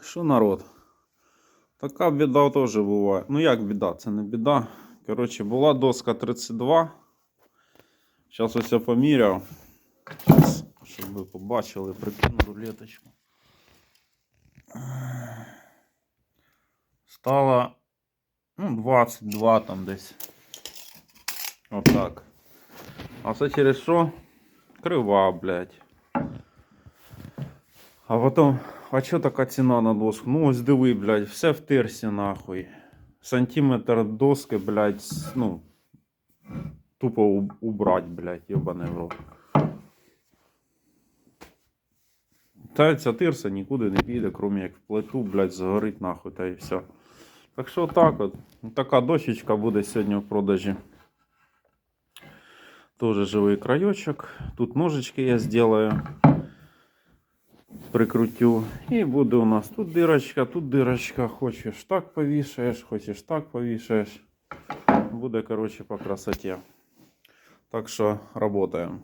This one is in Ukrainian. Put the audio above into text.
Що народ? Така біда теж буває. Ну як біда? Це не біда. Коротше, була доска 32. Зараз ось я поміряв. Щас, щоб ви побачили, прикину рулеточку. Стало ну, 22 там десь. Отак. А це через що? Крива, блядь. А потім, а чо така ціна на доску? Ну ось диви, блядь, все в терсі нахуй. Сантиметр доски, блядь, ну, тупо убрать, блядь, ебаний в рот. Та ця тирса нікуди не піде, крім як в плиту, блядь, згорить нахуй та і все. Так що так от. Така дощечка буде сьогодні в продажі. Тоже живий крайочок. Тут ножички я сделаю. Прикрутю. І буде у нас тут дирочка, тут дирочка. Хочеш так повішаєш, хочеш так повішаєш. Буде, коротше, по красоті. Так що работаємо.